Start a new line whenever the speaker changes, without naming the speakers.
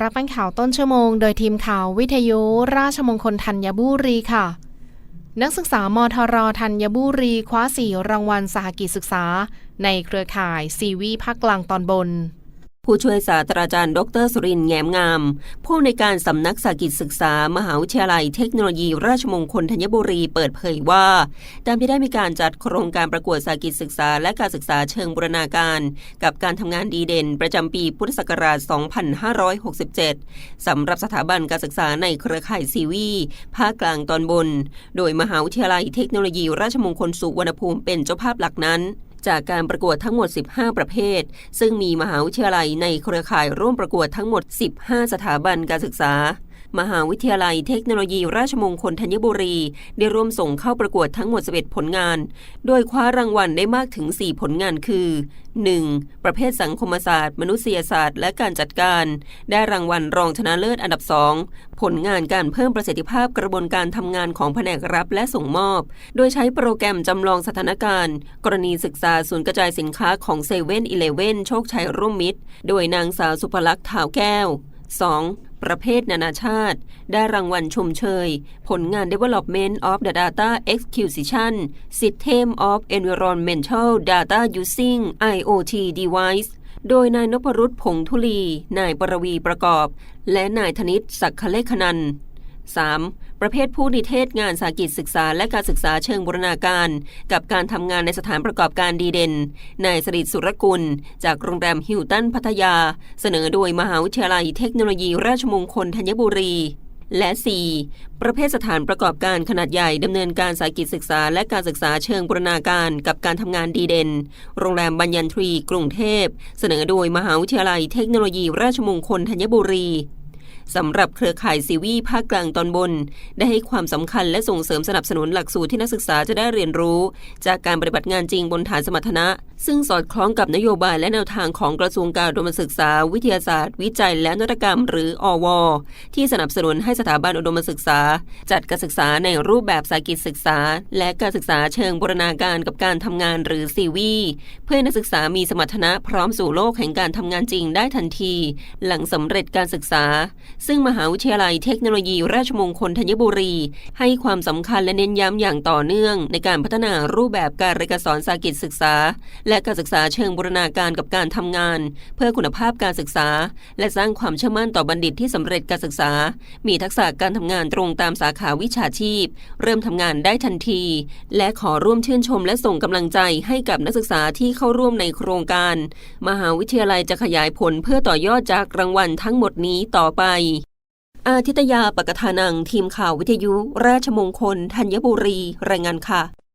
รับฟังข่าวต้นชั่วโมง โดยทีมข่าววิทยุราชมงคลธัญบุรีค่ะ นักศึกษามทรธัญบุรี คว้าสีรางวัลสหกิจศึกษา ในเครือข่ายซีวีภาคกลางตอนบน
ผู้ช่วยศาสตราจารย์ ดรสุรินแงมงาม ผู้ในการสำนักสากิจศึกษา มหาวิทยาลัยเทคโนโลยีราชมงคลธัญบุรีเปิดเผยว่าตามที่ได้มีการจัดโครงการประกวดสากิจศึกษา และการศึกษาเชิงบูรณาการ กับการทำงานดีเด่น ประจำปีพุทธศักราช 2567 สำหรับสถาบันการศึกษาในเครือข่ายซีวีภาคกลางตอนบน โดยมหาวิทยาลัยเทคโนโลยีราชมงคลสุวรรณภูมิเป็นเจ้าภาพหลักนั้น จากการประกวดทั้งหมด 15 ประเภท ซึ่งมีมหาวิทยาลัยในเครือข่ายร่วมประกวดทั้งหมด 15 สถาบันการศึกษา มหาวิทยาลัยเทคโนโลยีราชมงคลธัญบุรี ได้ร่วมส่งเข้าประกวดทั้งหมด 11 ผลงาน โดยคว้ารางวัลได้มากถึง 4 ผลงานคือ 1. ประเภทสังคมศาสตร์ มนุษยศาสตร์ และการจัดการ ได้รางวัลรองชนะเลิศอันดับ 2 ผลงานการเพิ่มประสิทธิภาพกระบวนการทำงานของแผนกรับและส่งมอบ โดยใช้โปรแกรมจำลองสถานการณ์ กรณีศึกษาศูนย์กระจายสินค้าของเซเว่นอีเลเว่นโชคชัยร่วมมิตร โดยนางสาวสุภลักษณ์ถาวแก้ว 2. ประเภทนานาชาติ ได้รางวัลชมเชย ผลงาน Development of the Data Execution System of Environmental Data Using IoT Device โดยนายนพรุษผงทุลี นายปรวีประกอบ และนายธนิตศักคเลขนัน 3. ประเภทผู้นิเทศงานสากิจศึกษาและการศึกษาเชิงบูรณาการ กับการทำงานในสถานประกอบการดีเด่นนายสริสุรกุล จากโรงแรมฮิลตันพัทยา เสนอโดยมหาวิทยาลัยเทคโนโลยีราชมงคลธัญบุรี และ 4. ประเภทสถานประกอบการขนาดใหญ่ดำเนินการสายกิจศึกษา และการศึกษาเชิงบูรณาการกับการทำงานดีเด่น โรงแรมบัญญันทรีกรุงเทพ เสนอโดยมหาวิทยาลัยเทคโนโลยีราชมงคลธัญบุรี สำหรับเครือข่ายซีวีภาคกลางตอนบน ได้ให้ความสำคัญและส่งเสริมสนับสนุนหลักสูตรที่นักศึกษาจะได้เรียนรู้ จากการปฏิบัติงานจริงบนฐานสมรรถนะซึ่งสอดคล้องกับนโยบายและแนวทางของกระทรวงการอุดมศึกษา วิทยาศาสตร์ วิจัย และนวัตกรรม หรืออว ที่สนับสนุนให้สถาบันอุดมศึกษา จัดการศึกษาในรูปแบบสากิจศึกษา และการศึกษาเชิงบูรณาการกับการทำงานหรือซีวีเพื่อนักศึกษามีสมรรถนะพร้อมสู่โลกแห่งการทำงานจริงได้ทันที หลังสำเร็จการศึกษา ซึ่งมหาวิทยาลัยเทคโนโลยี ราชมงคลธัญบุรี ให้ความสำคัญและเน้นย้ำอย่างต่อเนื่อง ในการพัฒนารูปแบบการเรียนการสอนสากิจศึกษาและการศึกษาเชิงบูรณาการกับการทำงาน เพื่อคุณภาพการศึกษา และสร้างความเชื่อมั่นต่อบัณฑิตที่สำเร็จการศึกษา มีทักษะการทำงานตรงตามสาขาวิชาชีพ เริ่มทำงานได้ทันที และขอร่วมชื่นชมและส่งกำลังใจให้กับนักศึกษาที่เข้าร่วมในโครงการ มหาวิทยาลัยจะขยายผลเพื่อต่อยอดจากรางวัลทั้งหมดนี้ต่อไปอาทิตยาปกทานังทีมข่าววิทยุ ราชมงคล ธัญบุรี รายงานค่ะ